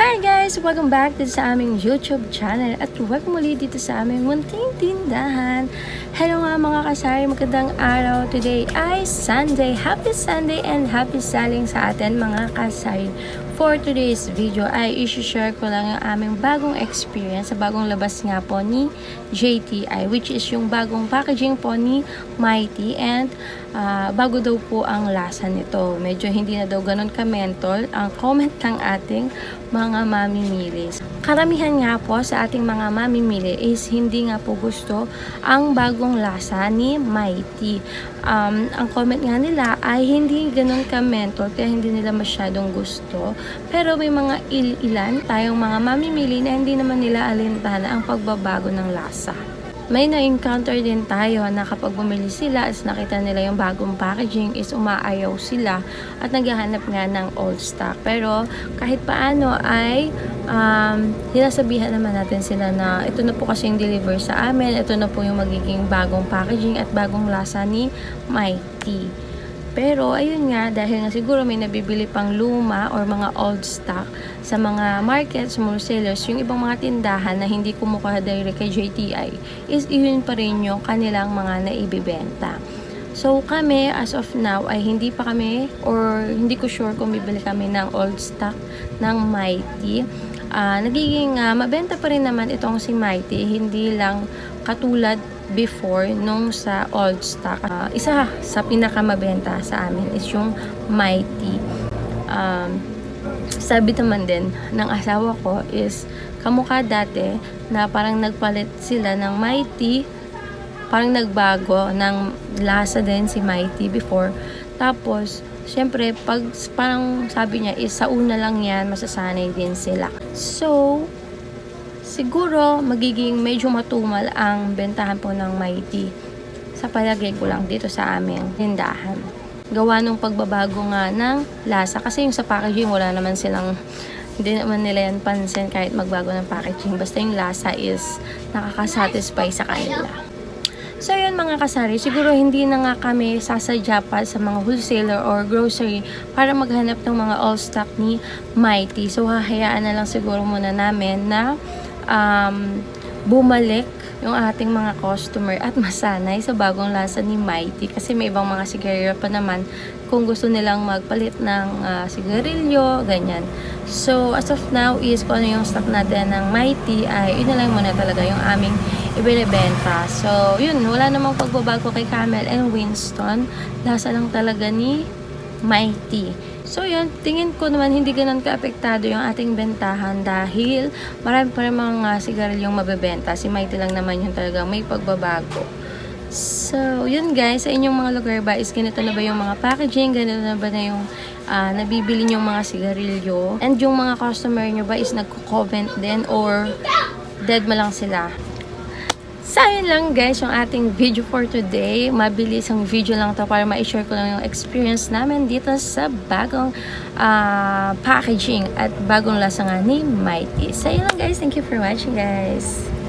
Hi guys! Welcome back dito sa aming YouTube channel at welcome muli dito sa aming munting tindahan. Hello nga mga kasari, magandang araw. Today ay Sunday. Happy Sunday and happy selling sa atin mga kasari. For today's video ay isi-share ko lang yung aming bagong experience sa bagong labas nga po ni JTI which is yung bagong packaging po ni Mighty and ah, bago daw po ang lasa nito. Medyo hindi na daw ganun ka-mentol ang comment ng ating mga mamimili. Karamihan nga po sa ating mga mamimili is hindi nga po gusto ang bagong lasa ni Mighty. Um, ang comment nga nila ay hindi ganun ka-mentol kaya hindi nila masyadong gusto. Pero may mga il- ilan tayong mga mamimili na hindi naman nila alintana ang pagbabago ng lasa. May na-encounter din tayo na kapag bumili sila as nakita nila yung bagong packaging is umaayaw sila at naghahanap nga ng old stock. Pero kahit paano ay um, sinasabihan naman natin sila na ito na po kasi yung deliver sa amin, ito na po yung magiging bagong packaging at bagong lasa ni Mighty. Pero ayun nga, dahil nga siguro may nabibili pang luma or mga old stock sa mga markets, wholesalers, yung ibang mga tindahan na hindi kumukuha direct kay JTI, is yun pa rin yung kanilang mga naibibenta. So kami, as of now, ay hindi pa kami or hindi ko sure kung bibili kami ng old stock ng Mighty. Ah, nagiging ah, mabenta pa rin naman itong si Mighty, hindi lang katulad before nung sa old stock. Ah, isa sa pinakamabenta sa amin is yung Mighty. Um, sabi naman din ng asawa ko is kamukha dati na parang nagpalit sila ng Mighty parang nagbago ng lasa din si Mighty before tapos syempre pag parang sabi niya is sa una lang yan masasanay din sila so siguro magiging medyo matumal ang bentahan po ng Mighty sa palagay ko lang dito sa aming tindahan gawa nung pagbabago nga ng lasa. Kasi yung sa packaging, wala naman silang, hindi naman nila yan pansin kahit magbago ng packaging. Basta yung lasa is nakakasatisfy sa kanila. So yun mga kasari, siguro hindi na nga kami sasadya pa sa mga wholesaler or grocery para maghanap ng mga all-stock ni Mighty. So hahayaan na lang siguro muna namin na um, bumalik yung ating mga customer at masanay sa bagong lasa ni Mighty kasi may ibang mga sigarilyo pa naman kung gusto nilang magpalit ng ah, sigarilyo, ganyan. So, as of now is kung ano yung stock natin ng Mighty ay yun na lang muna talaga yung aming ibinibenta. So, yun, wala namang pagbabago kay Camel and Winston. Lasa lang talaga ni Mighty. So yun, tingin ko naman hindi ganun kaapektado yung ating bentahan dahil marami pa rin mga sigarilyong mabebenta. Si Mighty lang naman yung talagang may pagbabago. So, yun guys, sa inyong mga lugar ba is ganito na ba yung mga packaging, ganito na ba na yung ah, nabibili yung mga sigarilyo, and yung mga customer nyo ba is nagko-comment din or dead mo lang sila. So, ayun lang guys, yung ating video for today. Mabilis ang video lang to para ma-share ko lang yung experience namin dito sa bagong ah, packaging at bagong lasa nga ni Mighty. So, lang guys. Thank you for watching guys.